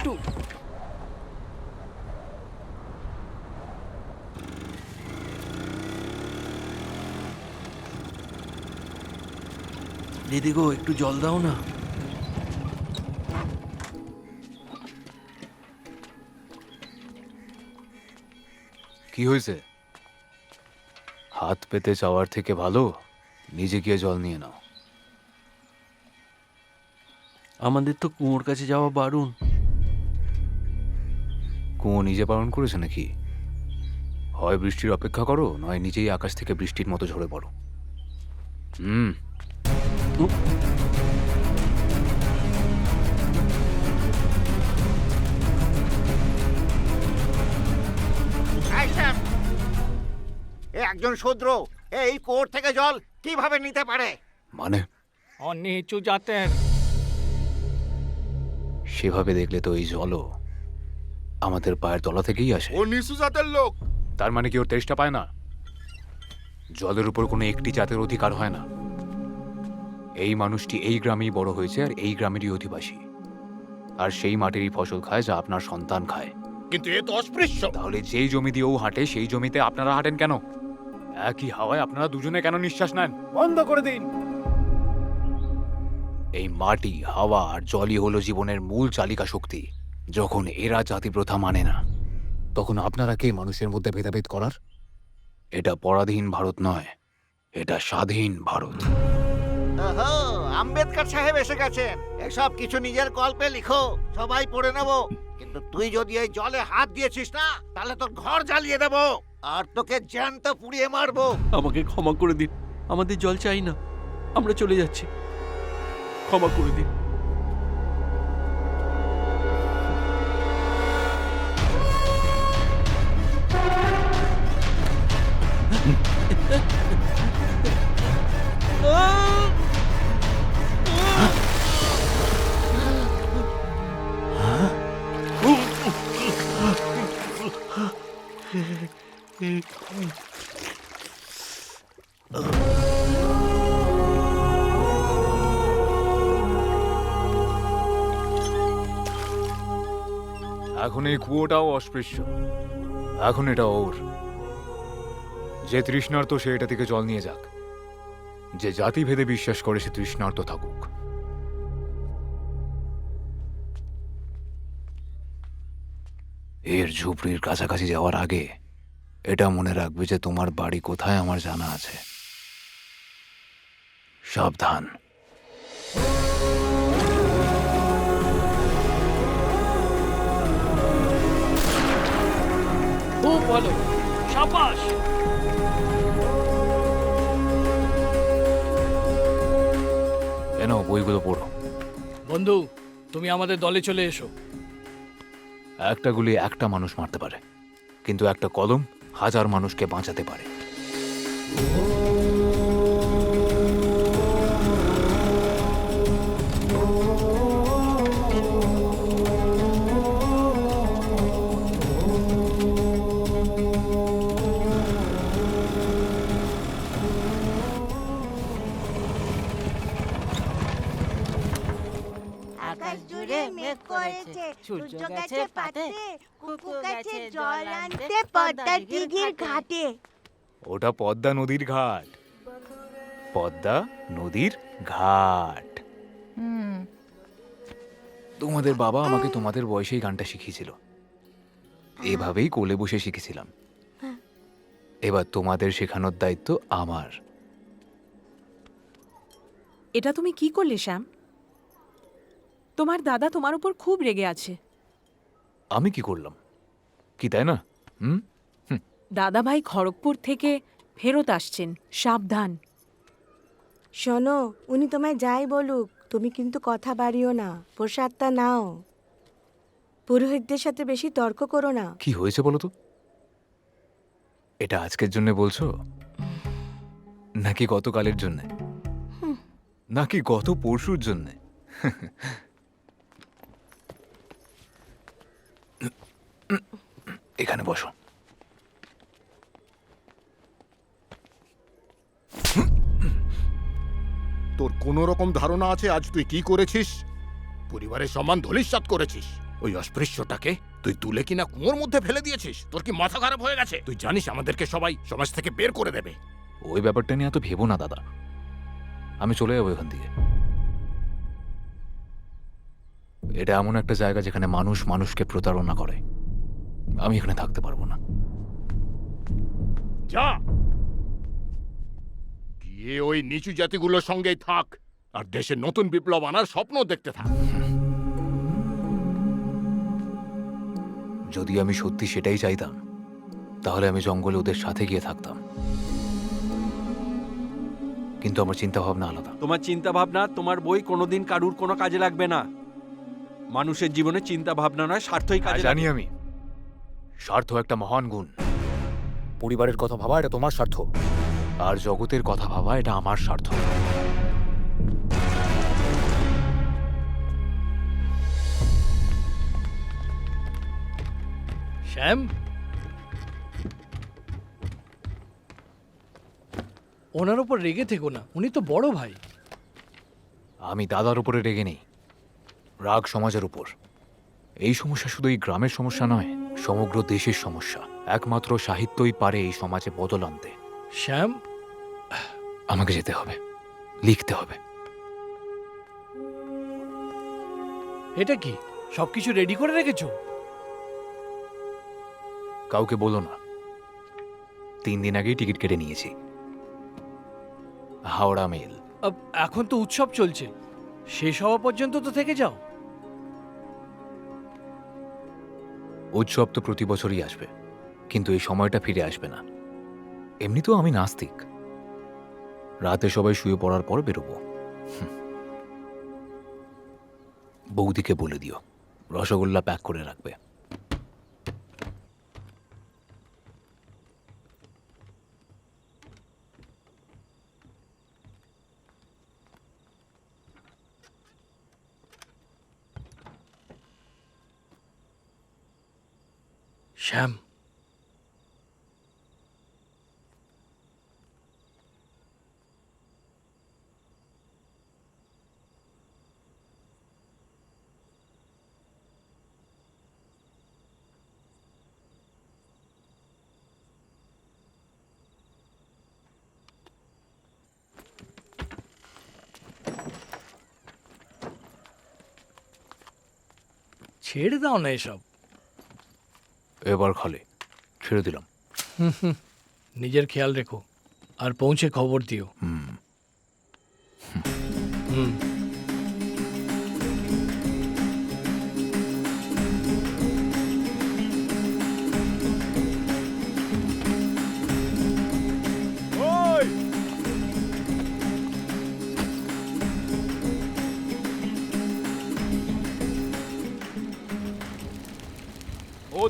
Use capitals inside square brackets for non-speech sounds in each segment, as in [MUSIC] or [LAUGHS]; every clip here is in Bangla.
আরেকটু দিদি গো একটু জল দাও না। কি হয়েছে? হাত পেতে চাওয়ার থেকে ভালো নিজে গিয়ে জল নিয়ে নাও। আমাদের তো কুয়োর কাছে যাওয়া বারণ। কুয়ো নিজে পালন করেছে নাকি? হয় বৃষ্টির অপেক্ষা করো নয় নিজেই আকাশ থেকে বৃষ্টির মতো ঝরে পড়ো। হুম। একজন শূদ্র এই কোর থেকে জল কীভাবে নিতে পারে? মানে? অনিচু জাতের। সেভাবে দেখলে তো এই জলও আমাদের পায়ের তলা থেকেই আসে। ও নিচু জাতের লোক। তার মানে কি ওর তেষ্টা পায় না? জলের উপর কোনো একটি জাতের অধিকার হয় না। এই মানুষটি এই গ্রামেই বড় হয়েছে আর এই গ্রামেরই অধিবাসী। আর সেই মাটিরই ফসল খায় যা আপনার সন্তান খায়। কিন্তু এ তো অস্পৃশ্য। তাহলে যেই জমি দিয়ে ও হাঁটে সেই জমিতে আপনারা হাঁটেন কেন? একই হাওয়ায় আপনারা দুজনে কেন নিঃশ্বাস নেন? বন্ধ করে দিন। এই মাটি হাওয়া আর জলই হলো জীবনের মূল চালিকা শক্তি যখন এরা জাতি প্রথা মানে না তখন আপনারা কে মানুষের মধ্যে ভেদাভেদ করার? এটা পরাধীন ভারত নয় এটা স্বাধীন ভারত। ওহো আম্বেদকর সাহেব এসে গেছেন। এসব কিছু নিজের গল্পে লিখো সবাই পড়ে নেব। কিন্তু তুই যদি এই জলে হাত দিয়েছিস না তাহলে তোর ঘর জ্বালিয়ে দেব। আর তোকে জ্যান্ত পুড়িয়ে মারবো। আমাকে ক্ষমা করে দিন আমাদের জল চাই না আমরা চলে যাচ্ছি। ক্ষমা করে দিন। এখন এই কুয়োটাও অস্পৃশ্য। এখন এটা ওর। যে তৃষ্ণার্ত সে এটা থেকে জল নিয়ে যাক। যে জাতি ভেদে বিশ্বাস করে সে তৃষ্ণার্ত থাকুক। এর ঝুপড়ির কাছাকাছি যাওয়ার আগে এটা মনে রাখবে যে তোমার বাড়ি কোথায় আমার জানা আছে। সাবধান। খুব ভালো। সাবাস! কেন বইগুলো পড়ো। বন্ধু তুমি আমাদের দলে চলে এসো। একটা গুলি একটা মানুষ মারতে পারে কিন্তু একটা কলম হাজার মানুষকে বাঁচাতে পারে। সূর্য গেছে পাতে কুকু গেছে জল আনতে পদ্মা দিঘির ঘাটে। ওটা পদ্মা নদীর ঘাট। পদ্মা নদীর ঘাট। তোমাদের বাবা আমাকে তোমাদের বয়সেই গানটা শিখিয়েছিল। এভাবেই কোলে বসে শিখেছিলাম। এবার তোমাদের শেখানোর দায়িত্ব আমার। এটা তুমি কি করলে শ্যাম? তোমার দাদা তোমার উপর খুব রেগে আছে। আমি কি করলাম? কি তাই না? হুম? দাদাভাই খড়গপুর থেকে ফেরত আসছেন। সাবধান। শোনো উনি তোমায় যাই বলুক তুমি কিন্তু কথা বাড়িও না প্রসাদটা নাও। পুরোহিতদের সাথে বেশি তর্ক করো না। কি হয়েছে বলো তো? এটা আজকের জন্য বলছো? নাকি গতকালের জন্য? নাকি গত পরশুর জন্য? [LAUGHS] এখানে বসো। তোর কোনো রকম ধারণা আছে আজ তুই কি করেছিস? পরিবারের সম্মান ধলিস্বাত করেছিস। ওই অস্পৃশ্যটাকে তুই তুলে কিনা কুয়োর মধ্যে ফেলে দিয়েছিস? তোর কি মাথা খারাপ হয়ে গেছে? তুই জানিস আমাদেরকে সবাই সমাজ থেকে বের করে দেবে। ওই ব্যাপারটা নিয়ে এত ভেবো না দাদা। আমি চলে যাব এখান থেকে এটা এমন একটা জায়গা যেখানে মানুষ মানুষকে প্রতারণা করে। আমি এখানে থাকতে পারব না। যা! গিয়ে ওই নিচু জাতিগুলোর সঙ্গেই থাক আর দেশে নতুন বিপ্লব আনার স্বপ্ন দেখতে থাক। যদি আমি সত্যি সেটাই চাইতাম তাহলে আমি জঙ্গলে ওদের সাথে গিয়ে থাকতাম। কিন্তু আমার চিন্তা ভাবনা আলাদা। তোমার চিন্তা ভাবনা তোমার বই কোনোদিন কারুর কোনো কাজে লাগবে না। মানুষের জীবনে চিন্তা ভাবনা নয় স্বার্থই কাজে জানি আমি। স্বার্থ একটা মহান গুণ। পরিবারের কথা ভাবা এটা তোমার স্বার্থ। আর জগতের কথা ভাবা এটা আমার স্বার্থ। শ্যাম? ওনার ওপর রেগে থেকো না উনি তো বড় ভাই। আমি দাদার উপরে রেগে নেই রাগ সমাজের উপর। এই সমস্যা শুধু এই গ্রামের সমস্যা নয়। সমগ্র দেশের সমস্যা। একমাত্র সাহিত্যই পারে এই সমাজে বদল আনতে। শ্যাম? আমাকে যেতে হবে। লিখতে হবে। এটা কি? সবকিছু রেডি করে রেখেছো? কাউকে বলো না। তিন দিন আগেই টিকিট কেটে নিয়েছি। হাওড়া মেল। এখন তো উৎসব চলছে। শেষ হওয়া পর্যন্ত তো থেকে যাও। উৎসব তো প্রতি বছরই আসবে, কিন্তু এই সময়টা ফিরে আসবে না। এমনিতেও আমি নাস্তিক। রাতে সবাই শুয়ে পড়ার পর বেরোবো। বৌদিকে বলে দিও, রসগোল্লা প্যাক করে রাখবে। শ্যাম ছেড়ে দাও না এসব এবার খালে। ছেড়ে দিলাম। নিজের খেয়াল রেখো। আর পৌঁছে খবর দিও। হুম। হুম।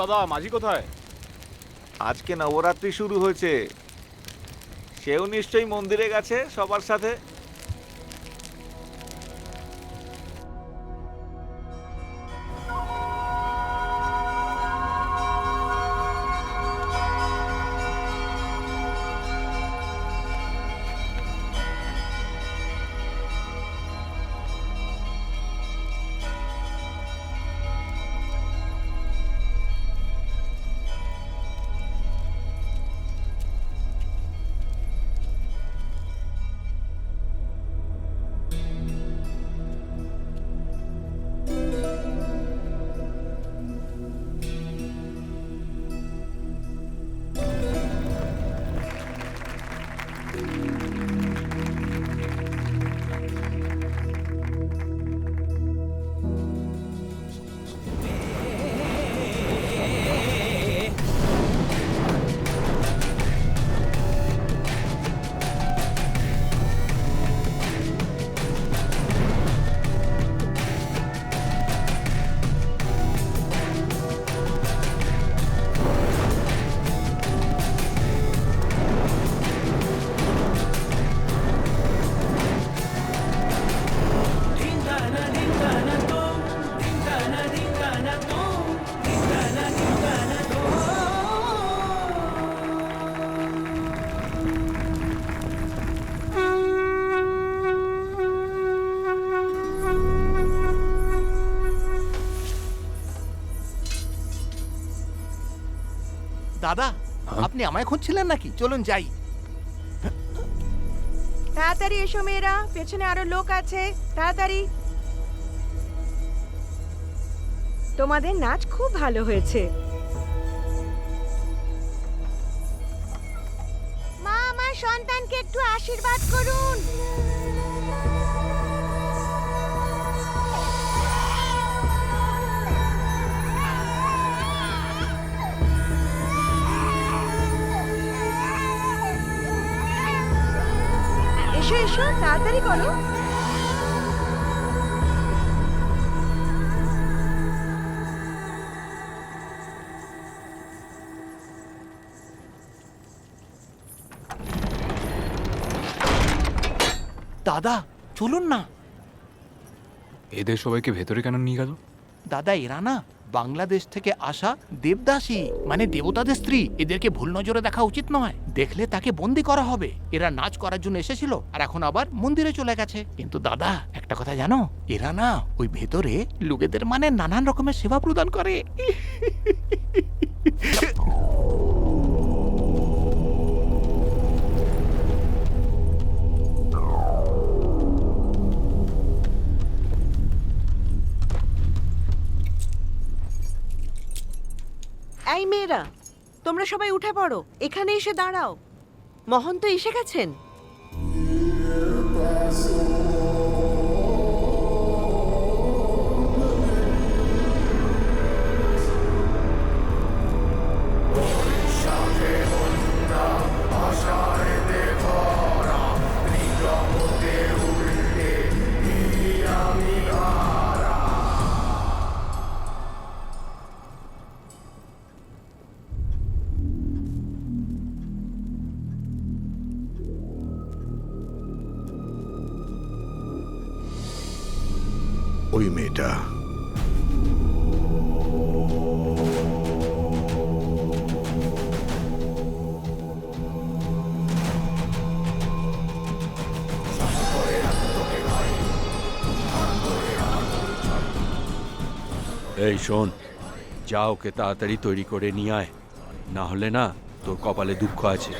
দাদা মাঝি কোথায়? আজকে নবরাত্রি শুরু হয়েছে। সেও নিশ্চয়ই মন্দিরে গেছে সবার সাথে। দাদা হ্যাঁ? আপনি আমায় খুঁজছিলেন নাকি? চলুন যাই। তাড়াতাড়ি এসো মেয়েরা পেছনে আরও লোক আছে তাড়াতাড়ি। তোমাদের নাচ খুব ভালো হয়েছে। মা আমার সন্তানকে একটু আশীর্বাদ করুন। এসো এসো তাড়াতাড়ি করো। দাদা চলুন না। এদের সবাইকে ভেতরে কেন নিয়ে গেল? দাদা এরা না বাংলাদেশ থেকে আসা দেবদাসী মানে দেবতাদের স্ত্রী, এদেরকে ভুল নজরে দেখা উচিত নয়। দেখলে তাকে বন্দি করা হবে। এরা নাচ করার জন্য এসেছিল, আর এখন আবার মন্দিরে চলে গেছে। কিন্তু দাদা, একটা কথা জানো? এরা না, ওই ভেতরে লোকেদের মানে নানান রকমের সেবা প্রদান করে। [LAUGHS] এই মেয়েরা তোমরা সবাই উঠে পড়ো এখানে এসে দাঁড়াও। মহন্ত এসে গেছেন? এই শোন, যা ওকে তাড়াতাড়ি তৈরি করে নিয়ে আয়। না হলে না তোর কপালে দুঃখ আছে।